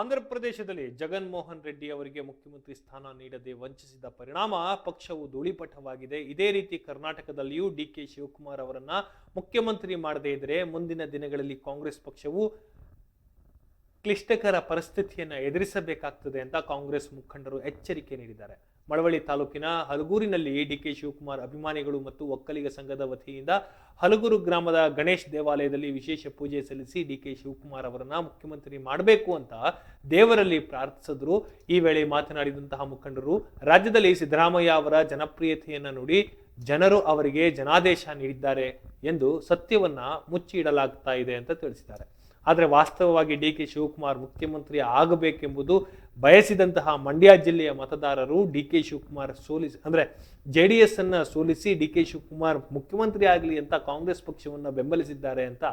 ಆಂಧ್ರ ಪ್ರದೇಶದಲ್ಲಿ ಜಗನ್ಮೋಹನ್ ರೆಡ್ಡಿ ಅವರಿಗೆ ಮುಖ್ಯಮಂತ್ರಿ ಸ್ಥಾನ ನೀಡದೆ ವಂಚಿಸಿದ ಪರಿಣಾಮ ಪಕ್ಷವು ಧೂಳಿಪಟವಾಗಿದೆ. ಇದೇ ರೀತಿ ಕರ್ನಾಟಕದಲ್ಲಿಯೂ ಡಿ ಕೆ ಶಿವಕುಮಾರ್ ಅವರನ್ನ ಮುಖ್ಯಮಂತ್ರಿ ಮಾಡದೇ ಇದ್ರೆ ಮುಂದಿನ ದಿನಗಳಲ್ಲಿ ಕಾಂಗ್ರೆಸ್ ಪಕ್ಷವು ಕ್ಲಿಷ್ಟಕರ ಪರಿಸ್ಥಿತಿಯನ್ನು ಎದುರಿಸಬೇಕಾಗ್ತದೆ ಅಂತ ಕಾಂಗ್ರೆಸ್ ಮುಖಂಡರು ಎಚ್ಚರಿಕೆ ನೀಡಿದ್ದಾರೆ. ಮಳವಳ್ಳಿ ತಾಲೂಕಿನ ಹಲಗೂರಿನಲ್ಲಿ ಡಿ ಕೆ ಶಿವಕುಮಾರ್ ಅಭಿಮಾನಿಗಳು ಮತ್ತು ಒಕ್ಕಲಿಗ ಸಂಘದ ವತಿಯಿಂದ ಹಲಗೂರು ಗ್ರಾಮದ ಗಣೇಶ್ ದೇವಾಲಯದಲ್ಲಿ ವಿಶೇಷ ಪೂಜೆ ಸಲ್ಲಿಸಿ ಡಿ ಕೆ ಶಿವಕುಮಾರ್ ಅವರನ್ನ ಮುಖ್ಯಮಂತ್ರಿ ಮಾಡಬೇಕು ಅಂತ ದೇವರಲ್ಲಿ ಪ್ರಾರ್ಥಿಸಿದ್ರು. ಈ ವೇಳೆ ಮಾತನಾಡಿದಂತಹ ಮುಖಂಡರು, ರಾಜ್ಯದಲ್ಲಿ ಸಿದ್ದರಾಮಯ್ಯ ಅವರ ಜನಪ್ರಿಯತೆಯನ್ನು ನೋಡಿ ಜನರು ಅವರಿಗೆ ಜನಾದೇಶ ನೀಡಿದ್ದಾರೆ ಎಂದು ಸತ್ಯವನ್ನ ಮುಚ್ಚಿ ಇಡಲಾಗ್ತಾ ಇದೆ ಅಂತ ತಿಳಿಸಿದ್ದಾರೆ. ಆದರೆ ವಾಸ್ತವವಾಗಿ ಡಿ ಕೆ ಶಿವಕುಮಾರ್ ಮುಖ್ಯಮಂತ್ರಿ ಆಗಬೇಕೆಂಬುದು ಬಯಸಿದಂತಹ ಮಂಡ್ಯ ಜಿಲ್ಲೆಯ ಮತದಾರರು ಡಿ ಕೆ ಶಿವಕುಮಾರ್ ಸೋಲಿಸಿ, ಅಂದರೆ ಜೆ ಡಿ ಎಸ್ ಅನ್ನು ಸೋಲಿಸಿ ಡಿ ಕೆ ಶಿವಕುಮಾರ್ ಮುಖ್ಯಮಂತ್ರಿ ಆಗಲಿ ಅಂತ ಕಾಂಗ್ರೆಸ್ ಪಕ್ಷವನ್ನು ಬೆಂಬಲಿಸಿದ್ದಾರೆ ಅಂತ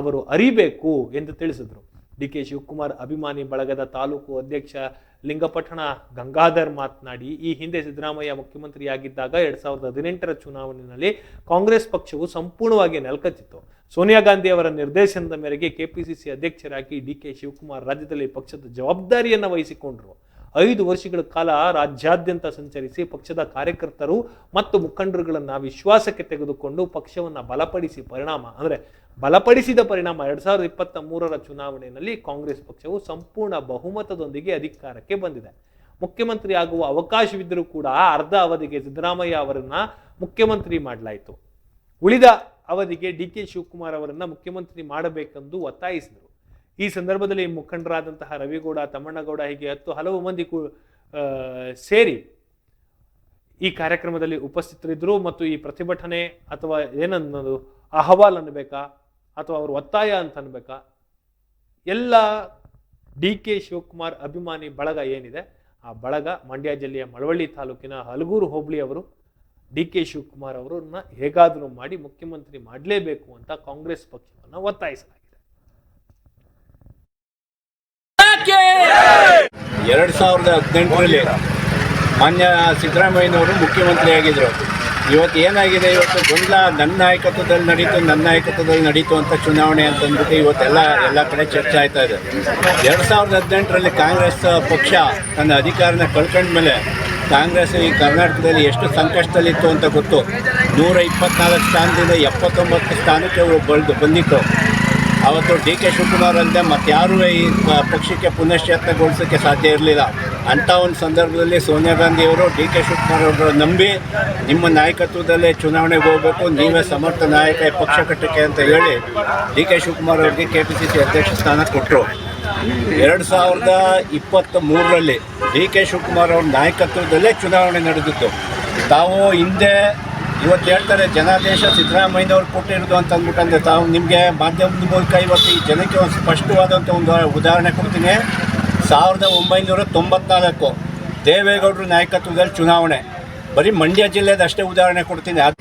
ಅವರು ಅರಿಬೇಕು ಎಂದು ತಿಳಿಸಿದರು. ಡಿ ಕೆ ಶಿವಕುಮಾರ್ ಅಭಿಮಾನಿ ಬಳಗದ ತಾಲೂಕು ಅಧ್ಯಕ್ಷ ಲಿಂಗಪಟ್ಟಣ ಗಂಗಾಧರ್ ಮಾತನಾಡಿ, ಈ ಹಿಂದೆ ಸಿದ್ದರಾಮಯ್ಯ ಮುಖ್ಯಮಂತ್ರಿಯಾಗಿದ್ದಾಗ ಎರಡ್ ಸಾವಿರದ ಹದಿನೆಂಟರ ಚುನಾವಣೆಯಲ್ಲಿ ಕಾಂಗ್ರೆಸ್ ಪಕ್ಷವು ಸಂಪೂರ್ಣವಾಗಿ ನೆಲಕಚ್ಚಿತ್ತು. ಸೋನಿಯಾ ಗಾಂಧಿ ಅವರ ನಿರ್ದೇಶನದ ಮೇರೆಗೆ ಕೆಪಿಸಿಸಿ ಅಧ್ಯಕ್ಷರಾಗಿ ಡಿ ಕೆ ಶಿವಕುಮಾರ್ ರಾಜ್ಯದಲ್ಲಿ ಪಕ್ಷದ ಜವಾಬ್ದಾರಿಯನ್ನು ವಹಿಸಿಕೊಂಡರು. ಐದು ವರ್ಷಗಳ ಕಾಲ ರಾಜ್ಯಾದ್ಯಂತ ಸಂಚರಿಸಿ ಪಕ್ಷದ ಕಾರ್ಯಕರ್ತರು ಮತ್ತು ಮುಖಂಡರುಗಳನ್ನು ವಿಶ್ವಾಸಕ್ಕೆ ತೆಗೆದುಕೊಂಡು ಪಕ್ಷವನ್ನು ಬಲಪಡಿಸಿ ಪರಿಣಾಮ, ಅಂದರೆ ಬಲಪಡಿಸಿದ ಪರಿಣಾಮ ಎರಡು ಸಾವಿರದ ಇಪ್ಪತ್ತ ಮೂರರ ಚುನಾವಣೆಯಲ್ಲಿ ಕಾಂಗ್ರೆಸ್ ಪಕ್ಷವು ಸಂಪೂರ್ಣ ಬಹುಮತದೊಂದಿಗೆ ಅಧಿಕಾರಕ್ಕೆ ಬಂದಿದೆ. ಮುಖ್ಯಮಂತ್ರಿ ಆಗುವ ಅವಕಾಶವಿದ್ದರೂ ಕೂಡ ಅರ್ಧ ಅವಧಿಗೆ ಸಿದ್ದರಾಮಯ್ಯ ಅವರನ್ನು ಮುಖ್ಯಮಂತ್ರಿ ಮಾಡಲಾಯಿತು. ಉಳಿದ ಅವಧಿಗೆ ಡಿ ಕೆ ಶಿವಕುಮಾರ್ ಅವರನ್ನು ಮುಖ್ಯಮಂತ್ರಿ ಮಾಡಬೇಕೆಂದು ಒತ್ತಾಯಿಸಿದರು. ಈ ಸಂದರ್ಭದಲ್ಲಿ ಮುಖಂಡರಾದಂತಹ ರವಿಗೌಡ, ತಮ್ಮಣ್ಣಗೌಡ ಹೀಗೆ ಹತ್ತು ಹಲವು ಮಂದಿ ಸೇರಿ ಈ ಕಾರ್ಯಕ್ರಮದಲ್ಲಿ ಉಪಸ್ಥಿತರಿದ್ದರು ಮತ್ತು ಈ ಪ್ರತಿಭಟನೆ ಅಥವಾ ಏನನ್ನೋದು ಅಹವಾಲ್ ಅನ್ಬೇಕಾ ಅಥವಾ ಅವರು ಒತ್ತಾಯ ಅಂತ ಅನ್ಬೇಕಾ ಎಲ್ಲ ಡಿ ಕೆ ಶಿವಕುಮಾರ್ ಅಭಿಮಾನಿ ಬಳಗ ಏನಿದೆ? ಆ ಬಳಗ ಮಂಡ್ಯ ಜಿಲ್ಲೆಯ ಮಳವಳ್ಳಿ ತಾಲೂಕಿನ ಹಲಗೂರು ಹೋಬಳಿ ಅವರು ಡಿ ಕೆ ಶಿವಕುಮಾರ್ ಅವರನ್ನ ಹೇಗಾದರೂ ಮಾಡಿ ಮುಖ್ಯಮಂತ್ರಿ ಮಾಡಲೇಬೇಕು ಅಂತ ಕಾಂಗ್ರೆಸ್ ಪಕ್ಷವನ್ನು ಒತ್ತಾಯಿಸಲಾಗಿದೆ. ಎರಡ್ ಸಾವಿರದ ಹದಿನೆಂಟರಲ್ಲಿ ಮಾನ್ಯ ಸಿದ್ದರಾಮಯ್ಯನವರು ಮುಖ್ಯಮಂತ್ರಿ ಆಗಿದ್ದರು ಇವತ್ತು ಏನಾಗಿದೆ? ಇವತ್ತು ಗೊಂದಲ ನನ್ನ ನಾಯಕತ್ವದಲ್ಲಿ ನಡೀತು ನನ್ನ ನಾಯಕತ್ವದಲ್ಲಿ ನಡೀತು ಅಂತ ಚುನಾವಣೆ ಅಂತ ಅಂದ್ಬಿಟ್ಟು ಇವತ್ತೆಲ್ಲ ಎಲ್ಲ ಕಡೆ ಚರ್ಚೆ ಆಯ್ತಾ ಇದೆ. ಎರಡು ಸಾವಿರದ ಹದಿನೆಂಟರಲ್ಲಿ ಕಾಂಗ್ರೆಸ್ ಪಕ್ಷ ತನ್ನ ಅಧಿಕಾರನ ಕಳ್ಕೊಂಡ್ಮೇಲೆ ಕಾಂಗ್ರೆಸ್ ಈ ಕರ್ನಾಟಕದಲ್ಲಿ ಎಷ್ಟು ಸಂಕಷ್ಟದಲ್ಲಿತ್ತು ಅಂತ ಗೊತ್ತು. ನೂರ ಇಪ್ಪತ್ನಾಲ್ಕು ಸ್ಥಾನದಿಂದ ಎಪ್ಪತ್ತೊಂಬತ್ತು ಸ್ಥಾನಕ್ಕೆ ಅವರು ಬಳಿದು ಬಂದಿತ್ತು. ಅವತ್ತು ಡಿ ಕೆ ಶಿವಕುಮಾರ್ ಮತ್ತೆ ಮತ್ತಾರೂ ಈ ಪಕ್ಷಕ್ಕೆ ಪುನಶ್ಚೇತನಗೊಳಿಸೋಕ್ಕೆ ಸಾಧ್ಯ ಇರಲಿಲ್ಲ. ಅಂಥ ಒಂದು ಸಂದರ್ಭದಲ್ಲಿ ಸೋನಿಯಾ ಗಾಂಧಿಯವರು ಡಿ ಕೆ ಶಿವಕುಮಾರ್ ಅವರ ನಂಬಿ, ನಿಮ್ಮ ನಾಯಕತ್ವದಲ್ಲೇ ಚುನಾವಣೆಗೆ ಹೋಗಬೇಕು, ನೀವೇ ಸಮರ್ಥ ನಾಯಕ ಪಕ್ಷ ಕಟ್ಟಕ್ಕೆ ಅಂತ ಹೇಳಿ ಡಿ ಕೆ ಶಿವಕುಮಾರ್ ಅವರಿಗೆ ಕೆ ಪಿ ಸಿ ಸಿ ಅಧ್ಯಕ್ಷ ಸ್ಥಾನ ಕೊಟ್ಟರು ಎರಡು ಸಾವಿರದ ಇಪ್ಪತ್ತ ಮೂರರಲ್ಲಿ ಡಿ ಕೆ ಶಿವಕುಮಾರ್ ಅವರ ನಾಯಕತ್ವದಲ್ಲೇ ಚುನಾವಣೆ ನಡೆದಿತ್ತು ತಾವು ಹಿಂದೆ ಇವತ್ತು ಹೇಳ್ತಾರೆ ಜನಾದೇಶ ಸಿದ್ದರಾಮಯ್ಯನವ್ರು ಕೊಟ್ಟಿರೋದು ಅಂತ ಅಂದ್ಬಿಟ್ಟಂದ್ರೆ ತಾವು ನಿಮಗೆ ಮಾಧ್ಯಮದ ಮೂಲಕ ಇವತ್ತು ಈ ಜನಕ್ಕೆ ಒಂದು ಸ್ಪಷ್ಟವಾದಂಥ ಒಂದು ಉದಾಹರಣೆ ಕೊಡ್ತೀನಿ ಸಾವಿರದ ಒಂಬೈನೂರ ತೊಂಬತ್ನಾಲ್ಕು ದೇವೇಗೌಡರು ನಾಯಕತ್ವದಲ್ಲಿ ಚುನಾವಣೆ ಬರೀ ಮಂಡ್ಯ ಜಿಲ್ಲೆದ ಅಷ್ಟೇ ಉದಾಹರಣೆ ಕೊಡ್ತೀನಿ ಅದು